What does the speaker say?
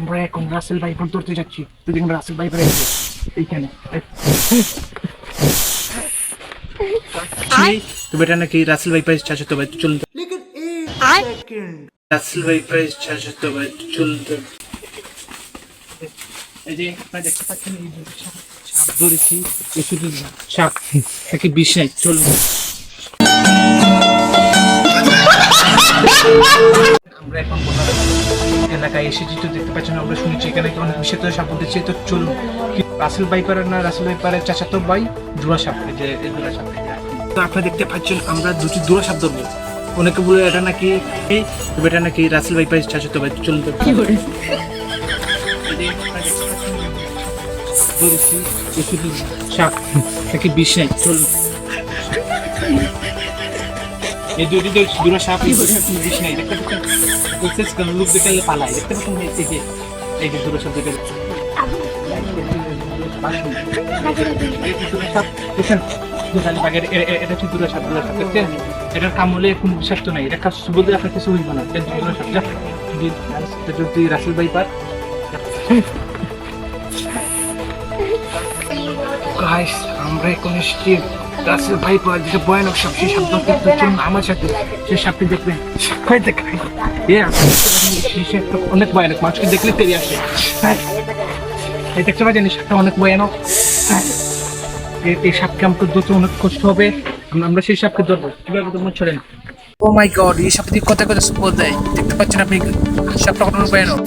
আমরা এখন Russell viper ধরতে যাচ্ছি। তুই দেখুন রাসেল এসে এইখানে। এই, তো বেটা নাকি রাসেল ভাইপার চাচ্ছে তো ভাই চলুন তো। রাসেল ভাইপার চাচ্ছে তো ভাই চলুন তো। এই যে আপনারা দেখতে পাচ্ছেন এই যে সাপ সাপ ধরেছি। এই শুধু সাপ নাকি বিষ নাই চলুন। আমরা এখন এলাকায় এসেছি তো দেখতে পাচ্ছেন আমরা শুনেছি এখানে অনেক বিষাক্ত সাপ বলতেছি তো চলুন কি রাসেল বাইপারের না রাসেল বাইপারের চাচাতো ভাই জোড়া সাপ যে জোড়া সাপ। তো আপনারা দেখতে পাচ্ছেন আমরা দুটি জোড়া সাপ ধরবো। অনেকে বলে এটা নাকি এই এটা নাকি রাসেল বাইপারের চাচাতো ভাই চলুন তো। এই শুধু সাপ? নাকি বিষ নাই? চলুন। এই দুটি যে দুটো সাপ দুটো সাপ নাই, দেখতে পাচ্ছেন? লোক দেখে পালায় দেখতে পাচ্ছেন? এই যে এই যে দুটো সাপ দুটো দুটো এটার কাম হলে কোনো বিষাক্ত নাই, এটা কাজ আপনার কিছু হইব না। দুটো রাসেল ভাই পার গাইস আমরা এখন এসেছি রাসেল ভাই পাওয়া যেটা ভয়ানক সাপ সেই সাপ ধরতে চলুন আমার সাথে সেই সাপটি দেখবেন হয় দেখাই এ সেই সাপটা অনেক ভয়ানক মানুষকে দেখলে তেরে আসে। হ্যাঁ। এই দেখতে পাচ্ছেন এই সাপটা অনেক ভয়ানক। হ্যাঁ। এই- সাপকে আমাকে ধরতে অনেক কষ্ট হবে। আমরা- সেই সাপকে ধরবো। কীভাবে তোমার ছড়েন ও মাই গড এই সাপটি কথা কথা সুপোজ দেয়। দেখতে পাচ্ছেন আপনি সাপটা কত ভয়ানক।